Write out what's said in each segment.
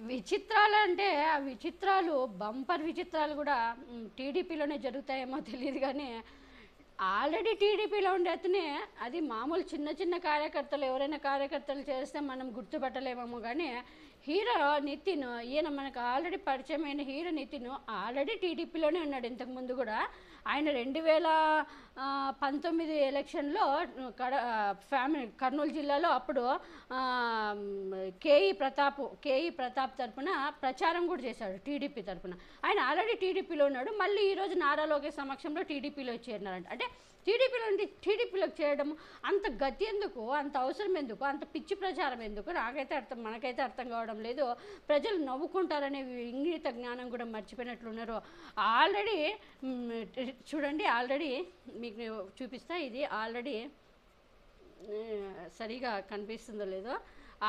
విచిత్రాలు అంటే ఆ విచిత్రాలు బంపర్ విచిత్రాలు కూడా టీడీపీలోనే జరుగుతాయేమో తెలియదు కానీ ఆల్రెడీ టీడీపీలో ఉండే అతనే అది మామూలు చిన్న చిన్న కార్యకర్తలు ఎవరైనా కార్యకర్తలు చేస్తే మనం గుర్తుపట్టలేమేమో కానీ హీరో నితిన్ ఈయన మనకు ఆల్రెడీ పరిచయమైన హీరో నితిన్ ఆల్రెడీ టీడీపీలోనే ఉన్నాడు ఇంతకుముందు కూడా. ఆయన రెండు వేల పంతొమ్మిది ఎలక్షన్లో కడ ఫ్యామిలీ కర్నూలు జిల్లాలో అప్పుడు కేఈ ప్రతాప్ కేఈ ప్రతాప్ తరపున ప్రచారం కూడా చేశాడు టీడీపీ తరపున. ఆయన ఆల్రెడీ టీడీపీలో ఉన్నాడు. మళ్ళీ ఈరోజు నారా లోకేష్ సమక్షంలో టీడీపీలో చేరినారంట. అంటే టీడీపీలో నుండి టీడీపీలోకి చేయడం అంత గతి ఎందుకు? అంత అవసరం ఎందుకు? అంత పిచ్చి ప్రచారం ఎందుకు? నాకైతే అర్థం మనకైతే అర్థం కావడం లేదు. ప్రజలు నవ్వుకుంటారనే ఇంగిత జ్ఞానం కూడా మర్చిపోయినట్లున్నారు. ఆల్రెడీ చూడండి ఆల్రెడీ మీకు చూపిస్తా. ఇది ఆల్రెడీ సరిగా కనిపిస్తుందో లేదో.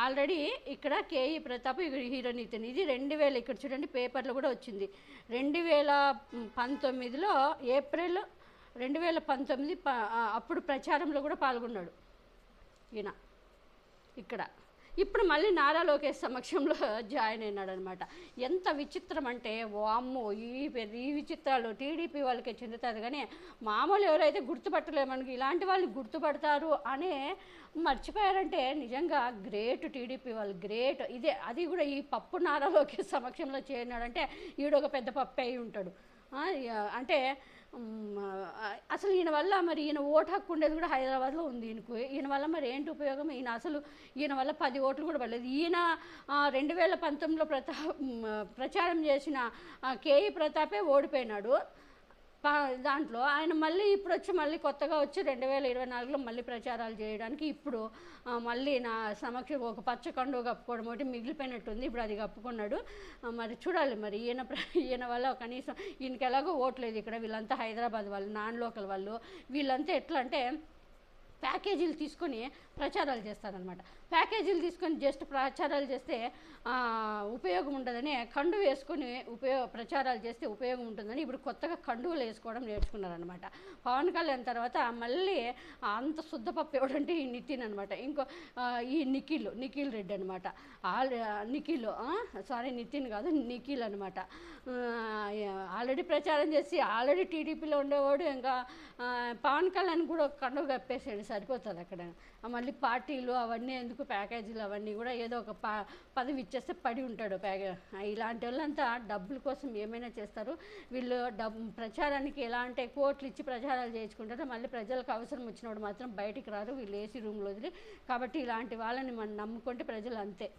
ఆల్రెడీ ఇక్కడ కేఈ ప్రతాప్ హీరో నితిన్ ఇది రెండు వేల ఇక్కడ చూడండి పేపర్లో కూడా వచ్చింది. రెండు వేల పంతొమ్మిదిలో ఏప్రిల్ రెండు వేల పంతొమ్మిది ప అప్పుడు ప్రచారంలో కూడా పాల్గొన్నాడు ఈయన. ఇక్కడ. ఇప్పుడు మళ్ళీ నారా లోకేష్ సమక్షంలో జాయిన్ అయినాడు అనమాట ఎంత విచిత్రం అంటే వామ్మో ఈ పెద్ద ఈ విచిత్రాలు టీడీపీ వాళ్ళకే చెందుతుంది కానీ మామూలు ఎవరైతే గుర్తుపట్టలేము ఇలాంటి వాళ్ళు గుర్తుపడతారు అనే మర్చిపోయారంటే నిజంగా గ్రేట్ టీడీపీ వాళ్ళు గ్రేట్. ఇదే అది కూడా ఈ పప్పు నారా లోకేష్ సమక్షంలో చేరినాడంటే ఈడొక పెద్ద పప్పు అయి ఉంటాడు. అంటే అసలు ఈయన వల్ల మరి ఈయన ఓటు హక్కు ఉండేది కూడా హైదరాబాద్లో ఉంది ఈయనకు. ఈయన వల్ల మరి ఏంటి ఉపయోగం? ఈయన అసలు ఈయన వల్ల పది ఓట్లు కూడా పడలేదు. ఈయన రెండు వేల పంతొమ్మిదిలో ప్రతా ప్రచారం చేసిన కేఈ ప్రతాపే ఓడిపోయినాడు. దాంట్లో ఆయన మళ్ళీ ఇప్పుడు వచ్చి మళ్ళీ కొత్తగా వచ్చి రెండు వేల ఇరవై నాలుగులో మళ్ళీ ప్రచారాలు చేయడానికి ఇప్పుడు మళ్ళీ నా సమక్ష ఒక పచ్చ కండు కప్పుకోవడం ఒకటి మిగిలిపోయినట్టుంది. ఇప్పుడు అది కప్పుకున్నాడు. మరి చూడాలి మరి. ఈయన ప్ర- ఈయన వల్ల కనీసం ఈయనకి ఎలాగో ఓట్లేదు ఇక్కడ వీళ్ళంతా హైదరాబాద్ వాళ్ళు నాన్ లోకల్ వాళ్ళు. వీళ్ళంతా ఎట్లా అంటే ప్యాకేజీలు తీసుకొని ప్రచారాలు చేస్తారనమాట ప్యాకేజీలు తీసుకొని జస్ట్ ప్రచారాలు చేస్తే ఉపయోగం ఉండదని కండు వేసుకొని ఉపయోగ ప్రచారాలు చేస్తే ఉపయోగం ఉంటుందని ఇప్పుడు కొత్తగా కండువులు వేసుకోవడం నేర్చుకున్నారనమాట పవన్ కళ్యాణ్ తర్వాత మళ్ళీ అంత శుద్ధపప్పు ఎవడంటే ఈ నితిన్ అనమాట ఇంకో ఈ నిఖిల్ నిఖిల్ రెడ్డి అనమాట ఆల్ నిఖిల్ సారీ నితిన్ కాదు నిఖిల్ అనమాట ఆల్రెడీ ప్రచారం చేసి ఆల్రెడీ టీడీపీలో ఉండేవాడు ఇంకా పవన్ కళ్యాణ్ కూడా కండవ కప్పేసాడు సరిపోతుంది అక్కడ. మళ్ళీ పార్టీలు అవన్నీ ఎందుకు ప్యాకేజీలు అవన్నీ కూడా ఏదో ఒక ప పదవి ఇచ్చేస్తే పడి ఉంటాడు ప్యాకే ఇలాంటి వాళ్ళంతా డబ్బుల కోసం ఏమైనా చేస్తారు. వీళ్ళు డబ్బు ప్రచారానికి ఎలా అంటే కోట్లు ఇచ్చి ప్రచారాలు చేయించుకుంటారు. మళ్ళీ ప్రజలకు అవసరం వచ్చినప్పుడు మాత్రం బయటికి రారు వీళ్ళు ఏసీ రూమ్లో వదిలి. కాబట్టి ఇలాంటి వాళ్ళని మనం నమ్ముకుంటే ప్రజలు అంతే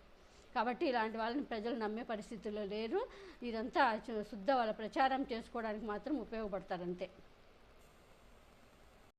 కాబట్టి ఇలాంటి వాళ్ళని ప్రజలు నమ్మే పరిస్థితుల్లో లేరు. ఇదంతా శుద్ధ వాళ్ళ ప్రచారం చేసుకోవడానికి మాత్రం ఉపయోగపడతారంతే